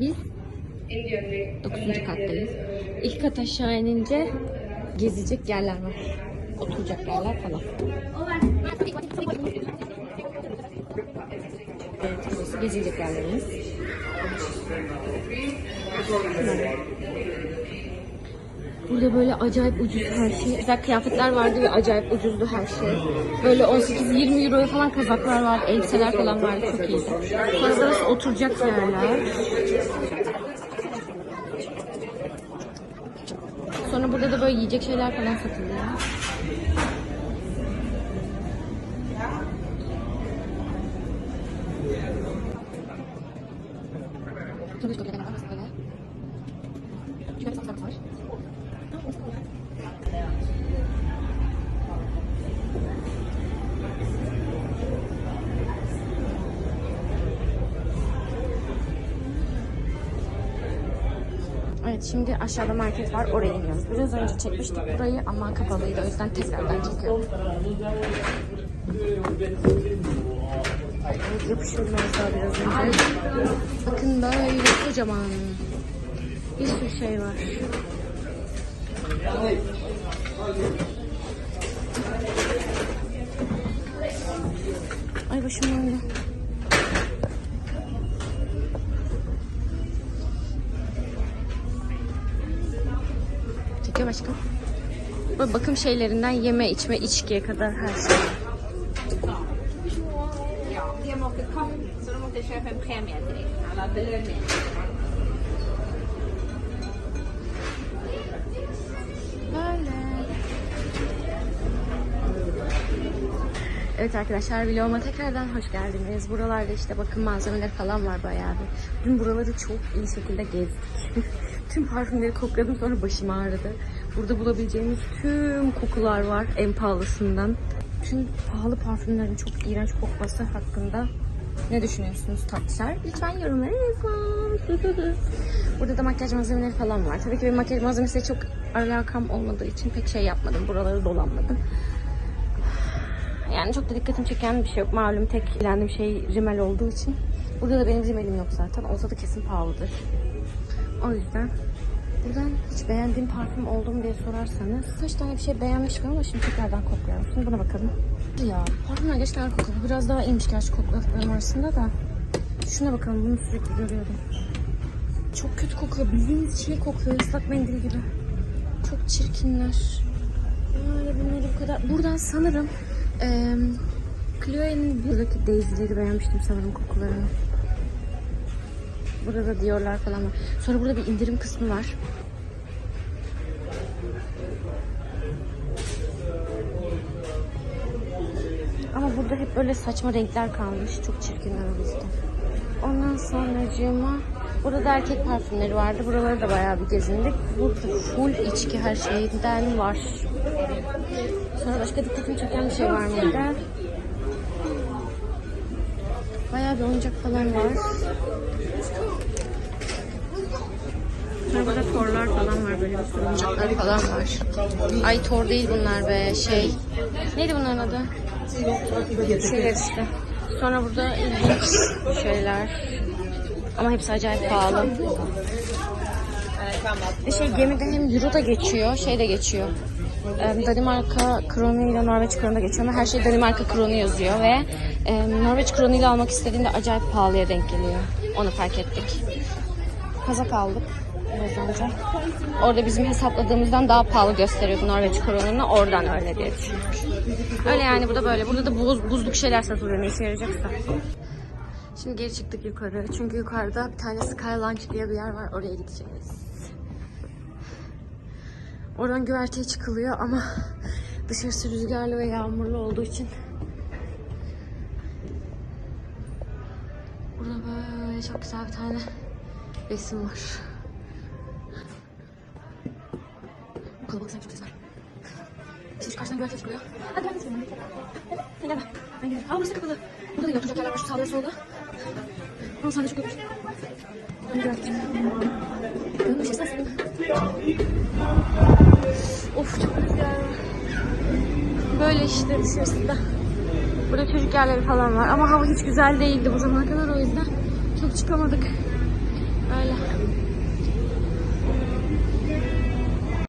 Biz 9. kattayız. İlk kat aşağı inince gezecek yerler var. Oturacak yerler falan. Evet, burası gezilecek yerlerimiz. Burada böyle acayip ucuz her şey. Güzel kıyafetler vardı ve acayip ucuzdu her şey. Böyle 18-20 euroya falan kazaklar var, elbiseler falan vardı. Çok iyiydi. Burası oturacak yerler. Sonra burada da böyle yiyecek şeyler falan satılıyor. Turist köpeği var böyle. Şöyle bir satış var. Evet şimdi aşağıda market var oraya iniyoruz. Biraz önce çekmiştik burayı ama kapalıydı o yüzden tekrardan çekiyorum. Evet yapışıyordum daha biraz önce. Bakın böyle kocaman. Bir sürü şey var. Ay başım döndü. Başka. Böyle bakım şeylerinden yeme, içme, içkiye kadar her şey. Böyle. Evet arkadaşlar vloguma tekrardan hoş geldiniz. Buralarda işte bakım malzemeleri falan var bayağı bir. Dün buraları çok iyi şekilde gezdik. tüm parfümleri kokladım sonra başım ağrıdı. Burada bulabileceğimiz tüm kokular var en pahalısından. Tüm pahalı parfümlerin çok iğrenç kokması hakkında ne düşünüyorsunuz tatlışlar? Lütfen yorumlara yazın. Burada da makyaj malzemeleri falan var. Tabii ki benim makyaj malzemesiyle çok alakam olmadığı için pek şey yapmadım. Buraları dolanmadım. Yani çok da dikkatimi çeken bir şey yok. Malum tek ilgilendiğim şey rimel olduğu için. Burada da benim rimelim yok zaten. Olsa da kesin pahalıdır. O yüzden buradan hiç beğendiğim parfüm oldu mu diye sorarsanız kaç tane bir şey beğenmiştim ama şimdi tekrardan koklayalım. Şimdi buna bakalım. Ya parfümler gerçekten kokuyor. Biraz daha iyiymiş gerçi kokladıklarım arasında da. Şuna bakalım bunu sürekli görüyorum. Çok kötü kokuyor. Bildiğiniz şey kokuyor. Islak mendil gibi. Çok çirkinler. Yani bunları bu kadar... Buradan sanırım eee Chloe'nin buradaki Daisy'leri beğenmiştim sanırım kokularını. Burada da diyorlar falan var. Sonra burada bir indirim kısmı var. Ama burada hep böyle saçma renkler kalmış. Çok çirkinler o yüzden. Ondan sonracığıma burada da erkek parfümleri vardı. Buraları da bayağı bir gezindik. Burada full içki her şeyden var. Sonra başka dikkatimi çeken bir şey var mıydı? Bayağı bir oyuncak falan var. Sonra burada torlar falan var böyle bir oyuncaklar falan var. Ay tor değil bunlar be şey. Neydi bunların adı? Şeyler. Sonra burada ilginç şeyler. Ama hepsi acayip pahalı. Bir şey gemide hem euro da geçiyor, şey de geçiyor. Danimarka kronu ile Norveç kronu da geçiyor ama her şey Danimarka kronu yazıyor ve Norveç kronu ile almak istediğinde acayip pahalıya denk geliyor. Onu fark ettik. Kazak aldık Orada bizim hesapladığımızdan daha pahalı gösteriyordu Norveç kronunu. Oradan öyle diye düşündük. Öyle yani bu da böyle. Burada da buz, buzluk şeyler satılıyor ne işe yarayacaksa. Şimdi geri çıktık yukarı. Çünkü yukarıda bir tane Sky Lunch diye bir yer var. Oraya gideceğiz. Oradan güverteye çıkılıyor ama dışarısı rüzgarlı ve yağmurlu olduğu için burada böyle çok güzel bir tane resim var. Kalabalık sanki çok güzel. Şimdi karşıdan güverteye çıkılıyor. Hadi ben seninle. Sen gel ben. Ben geliyorum. Aa burası kapalı. Burada da. Oturacak yerler var şu sağda solda. Ama sahne çok yokmuş. Ben güverteye. Dönmüş esas. Of çok var. Böyle işte dışarısında. Burada çocuk yerleri falan var ama hava hiç güzel değildi bu zamana kadar o yüzden çok çıkamadık.